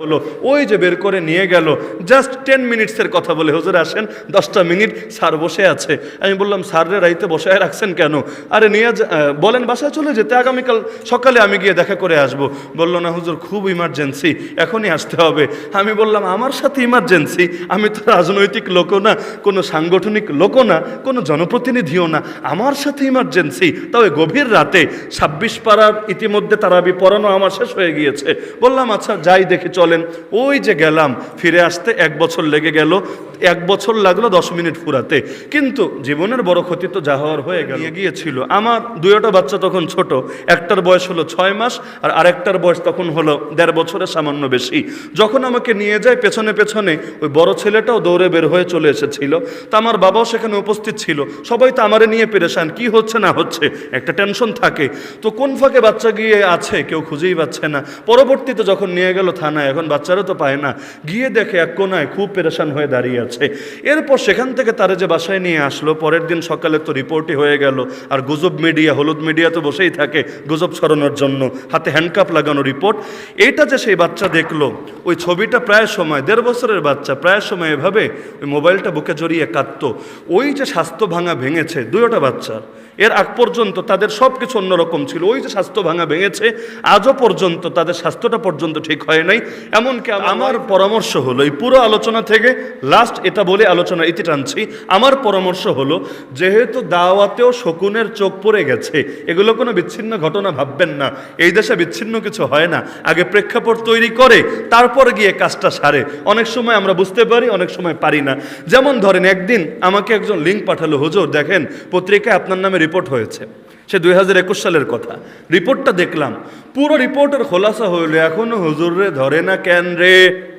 হলো ওই যে বের করে নিয়ে গেল জাস্ট টেন মিনিটসের কথা বলে। হুজুর আসেন, দশটা মিনিট স্যার বসে আছে। আমি বললাম, স্যাররে, রাইতে বসায় রাখছেন কেন? আরে, নিয়ে বলেন, বাসায় চলে যেতে। আগামীকাল সকালে আমি গিয়ে দেখা করে আসব। বলল, না হুজুর, খুব ইমার্জেন্সি এখনই আসতে হবে। আমি বললাম, আমার সাথে ইমার্জেন্সি আমি তো রাজনৈতিক লোকও না, কোনো সাংগঠনিক লোকও না, কোনো জনপ্রতিনিধিও না। আমার সাথে ইমার্জেন্সি তবে গভীর রাতে। ছাব্বিশ পাড়ার ইতিমধ্যে তারাবি পড়ানো আমার শেষ হয়ে গিয়েছে। বললাম আচ্ছা যাই দেখে চলেন ওই যে গেলাম ফিরে আসতে এক বছর লেগে গেল এক বছর লাগল দশ মিনিট ফুরাতে। কিন্তু জীবনের বড় ক্ষতি তো যা হওয়ার হয়ে গেল। গিয়েছিল। আমার দুইটা বাচ্চা তখন ছোট। একটার বয়স হলো ছয় মাস আর আরেকটার বয়স তখন হলো দেড় বছরের সামান্য বেশি। যখন আমাকে নিয়ে যায় পেছনে পেছনে ওই বড় ছেলেটাও দৌড়ে বের হয়ে চলে এসেছিল। তা আমার বাবাও সেখানে উপস্থিত ছিল। সবাই তো আমারে নিয়ে পেরেশান। কি হচ্ছে না হচ্ছে? একটা টেনশন থাকে। তো কোন ফাঁকে বাচ্চা গিয়ে আছে? কেউ খুঁজেই পাচ্ছে না। পরবর্তীতে যখন নিয়ে গেল থানায় এখন বাচ্চারও তো পায় না। গিয়ে দেখে এক কোনায় খুব পেরেশান হয়ে দাঁড়িয়ে আছে। এরপর সেখান থেকে তারা যে বাসায় নিয়ে আসলো পরের দিন সকালে তো রিপোর্টই হয়ে গেল। আর গুজব মিডিয়া হলুদ মিডিয়া তো বসেই থাকে গুজব ছড়ানোর জন্য। হাতে হ্যান্ডকাপ লাগানো রিপোর্ট এইটা যে সেই বাচ্চা দেখল ওই ছবিটা প্রায় সময় দেড় বছরের বাচ্চা প্রায় সময় এভাবে ওই মোবাইলটা বুকে জড়িয়ে কাঁদতো। ওই যে স্বাস্থ্য ভাঙা ভেঙেছে দুইটা বাচ্চার এর আগ পর্যন্ত তাদের সব কিছু অন্যরকম ছিল। ওই যে স্বাস্থ্য ভাঙা ভেঙেছে আজও পর্যন্ত তাদের স্বাস্থ্যটা পর্যন্ত ঠিক হয় নাই। এমনকি আমার পরামর্শ হলো এই পুরো আলোচনা থেকে লাস্ট এটা বলে আলোচনা ইতি টানছি। আমার পরামর্শ হলো, যেহেতু দাওয়াতেও শকুনের চোখ পড়ে গেছে, এগুলো কোনো বিচ্ছিন্ন ঘটনা ভাববেন না। এই দেশে বিচ্ছিন্ন কিছু হয় না। আগে প্রেক্ষাপট তৈরি করে, তারপর গিয়ে কাজটা সারে। অনেক সময় আমরা বুঝতে পারি, অনেক সময় পারি না। যেমন ধরেন একদিন আমাকে একজন লিঙ্ক পাঠালো, হুজুর, দেখেন, পত্রিকায় আপনার নামে রিপোর্ট হয়েছে। সে দুই হাজার একুশ সালের কথা। রিপোর্টটা দেখলাম। পুরো রিপোর্টের খোলাসা হইল এখনও হুজুর রে ধরে না কেন রে?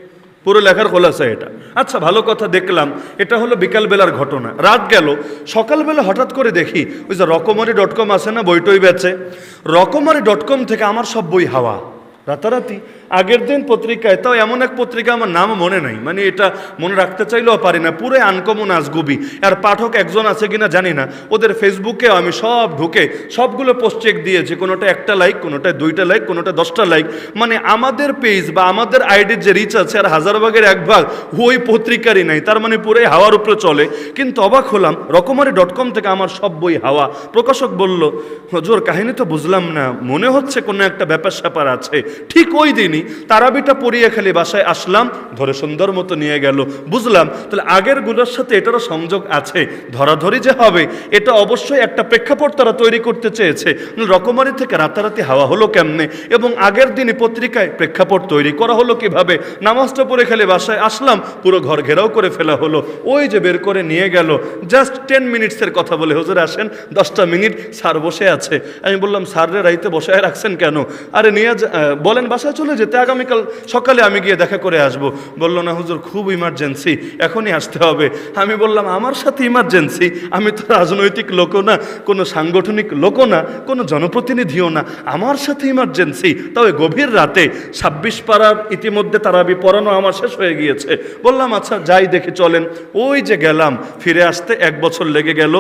পুরো লেখার খোলাসা এটা। আচ্ছা ভালো কথা দেখলাম, এটা হলো বিকালবেলার ঘটনা। রাত গেল, সকালবেলা হঠাৎ করে দেখি, ওই যে রকমারি ডট কম আছে না, বইটই বেচে। রকমারি ডট কম থেকে আমার সব বই হাওয়া। রাতারাতি। আগের দিন পত্রিকায়, তাও এমন এক পত্রিকা আমার নাম মনে নাই মানে এটা মনে রাখতে চাইলেও পারি না, পুরো আনকমন আজগুবি। আর পাঠক একজন আছে কিনা জানি না, ওদের ফেসবুকে আমি সব ঢুকে সবগুলো পোস্ট চেক দিয়েছি, কোনোটা একটা লাইক কোনোটা দুইটা লাইক কোনোটা দশটা লাইক মানে আমাদের পেজ বা আমাদের আইডির যে রিচ আছে, আর হাজার ভাগের এক ভাগ ওই পত্রিকারই নাই, তার মানে পুরোই হাওয়ার উপরে চলে। কিন্তু অবাক হলাম, রকমারি ডট কম থেকে আমার সব বই হাওয়া। প্রকাশক বলল, হজুর, কাহিনী তো বুঝলাম না, মনে হচ্ছে কোনো একটা ব্যাপার স্যাপার আছে। ঠিক ওই দিনই তারাবিটা পরিয়ে খেলে বাসায় আসলাম, ধরে সুন্দর মতো নিয়ে গেল। বুঝলাম, তাহলে আগেরগুলোর সাথে এটারও সংযোগ আছে। ধরাধরি যে হবে, এটা অবশ্যই একটা প্রেক্ষাপট তারা তৈরি করতে চেয়েছে। রকমারি থেকে রাতারাতি হাওয়া হলো কেমনে? এবং আগের দিনই পত্রিকায় প্রেক্ষাপট তৈরি করা হলো কীভাবে? নামাজটা পড়ে খেলে বাসায় আসলাম, পুরো ঘর ঘেরাও করে ফেলা হলো। ওই যে বের করে নিয়ে গেল। জাস্ট টেন মিনিটসের কথা বলে, হুজুর আসেন, দশটা মিনিট স্যার বসে আছে। আমি বললাম স্যাররে রাইতে বসায় রাখছেন কেন? আরে, নিয়ে বলেন, বাসায় চলে যেতে আগামীকাল সকালে আমি গিয়ে দেখা করে আসব। বলল, না হুজুর, খুব ইমার্জেন্সি এখনই আসতে হবে। আমি বললাম, আমার সাথে ইমার্জেন্সি আমি তো রাজনৈতিক লোকও না, কোনো সাংগঠনিক লোকও না, কোনো জনপ্রতিনিধিও না। আমার সাথে ইমার্জেন্সি তবে গভীর রাতে ছাব্বিশ পাড়ার ইতিমধ্যে তারাবি পড়ানো আমার শেষ হয়ে গিয়েছে। বললাম আচ্ছা যাই দেখে, চলেন। ওই যে গেলাম, ফিরে আসতে এক বছর লেগে গেল।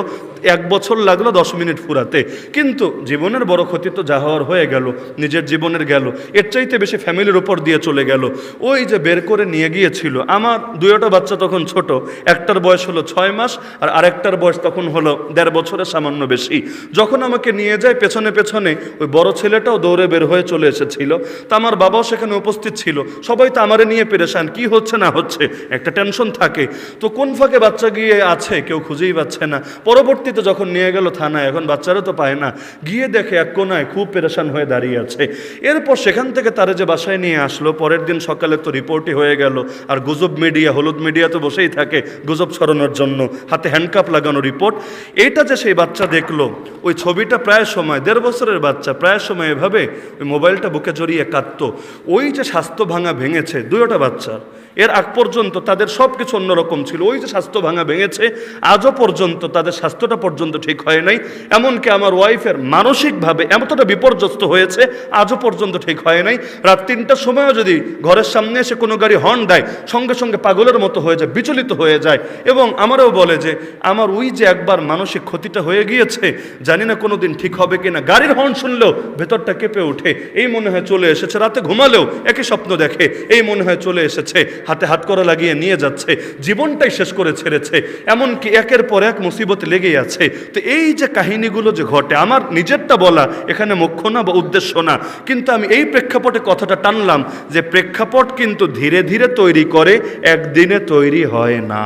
এক বছর লাগল দশ মিনিট ফুরাতে। কিন্তু জীবনের বড় ক্ষতি তো যা হওয়ার হয়ে গেল, নিজের জীবনের গেল। এর চাইতে বেশি ফ্যামিলির উপর দিয়ে চলে গেল। ওই যে বের করে নিয়ে গিয়েছিল। আমার দুইটা বাচ্চা তখন ছোট। একটার বয়স হলো ছয় মাস আর আরেকটার বয়স তখন হলো দেড় বছরের সামান্য বেশি। যখন আমাকে নিয়ে যায় পেছনে পেছনে, ওই বড় ছেলেটাও দৌড়ে বের হয়ে চলে এসেছিল। তা আমার বাবাও সেখানে উপস্থিত ছিল। সবাই তো আমারে নিয়ে পেরেশান। কি হচ্ছে না হচ্ছে? একটা টেনশন থাকে। তো কোন ফাঁকে বাচ্চা গিয়ে আছে কেউ খুঁজেই পাচ্ছে না। পরবর্তীতে যখন নিয়ে গেল থানায়, এখন বাচ্চারা তো পায় না। গিয়ে দেখে এক কোনায় খুব পেরেশান হয়ে দাঁড়িয়ে আছে। এরপর সেখান থেকে তারা যে বাসায় নিয়ে আসলো, পরের দিন সকালে তো রিপোর্টই হয়ে গেল। আর গুজব মিডিয়া, হলুদ মিডিয়া তো বসেই থাকে গুজব ছড়ানোর জন্য। হাতে হ্যান্ডকাপ লাগানো রিপোর্ট। এইটা যে সেই বাচ্চা দেখল, ওই ছবিটা প্রায় সময়, দেড় বছরের বাচ্চা, প্রায় সময় এভাবে ওই মোবাইলটা বুকে জড়িয়ে কাঁদতো। ওই যে স্বাস্থ্য ভাঙা ভেঙেছে, দুইটা বাচ্চার এর আগ পর্যন্ত তাদের সব কিছু অন্যরকম ছিল। ওই যে স্বাস্থ্য ভাঙা ভেঙেছে, আজও পর্যন্ত তাদের স্বাস্থ্যটা পর্যন্ত ঠিক হয় নাই। এমনকি আমার ওয়াইফের মানসিকভাবে এমনটা বিপর্যস্ত হয়েছে, আজও পর্যন্ত ঠিক হয় হয় নাই। রাত তিনটার সময়ও যদি ঘরের সামনে এসে কোনো গাড়ি হর্ন দেয়, সঙ্গে সঙ্গে পাগলের মতো হয়ে যায়, বিচলিত হয়ে যায়। এবং আমারও বলে যে, আমার ওই যে একবার মানসিক ক্ষতিটা হয়ে গিয়েছে, জানি না কোনো দিন ঠিক হবে কিনা। গাড়ির হর্ন শুনলেও ভেতরটা কেঁপে ওঠে। এই মনে হয় চলে এসেছে। রাতে ঘুমালেও একই স্বপ্ন দেখে। এই মনে হয় চলে এসেছে। হাতে হাত করে লাগিয়ে নিয়ে যাচ্ছে। জীবনটাই শেষ করে ছেড়েছে। এমনকি একের পর এক মুসিবত লেগেই আছে। তো এই যে কাহিনীগুলো যে ঘটে, আমার নিজেরটা বলা এখানে মুখ্য না বা উদ্দেশ্য না। কিন্তু আমি এই প্রেক্ষাপটে কথাটা টানলাম যে প্রেক্ষাপট কিন্তু ধীরে ধীরে তৈরি করে, একদিনে তৈরি হয় না।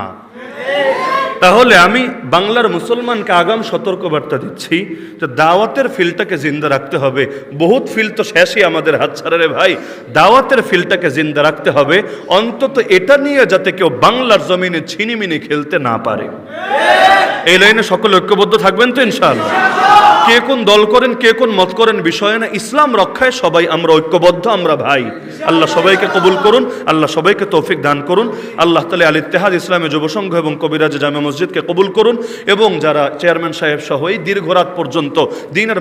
তাহলে আমি বাংলার মুসলমানকে আগাম সতর্কবার্তা দিচ্ছি যে দাওয়াতের ফিলটাকে জিন্দা রাখতে হবে। বহুত ফিল তো শেষই আমাদের হাত ছাড়া রে ভাই। দাওয়াতের ফিলটাকে জিন্দা রাখতে হবে। অন্তত এটা নিয়ে যাতে কেউ বাংলার জমিনে ছিনিমিনি খেলতে না পারে। এই লাইনে সকলে ঐক্যবদ্ধ থাকবেন তো ইনশাআল্লাহ। কে কোন দল করেন, কে কোন মত করেন, বিষয়ে না। ইসলাম রক্ষায় সবাই আমরা ঐক্যবদ্ধ, আমরা ভাই। আল্লাহ সবাইকে কবুল করুন, আল্লাহ সবাইকে তৌফিক দান করুন। আল্লাহ তালে আল ইত্তেহাদ, ইসলামী যুবসংঘ এবং কবিরাজ জামে মসজিদকে কবুল করুন এবং যারা চেয়ারম্যান সাহেব সহ এই দীর্ঘ রাত পর্যন্ত দিনের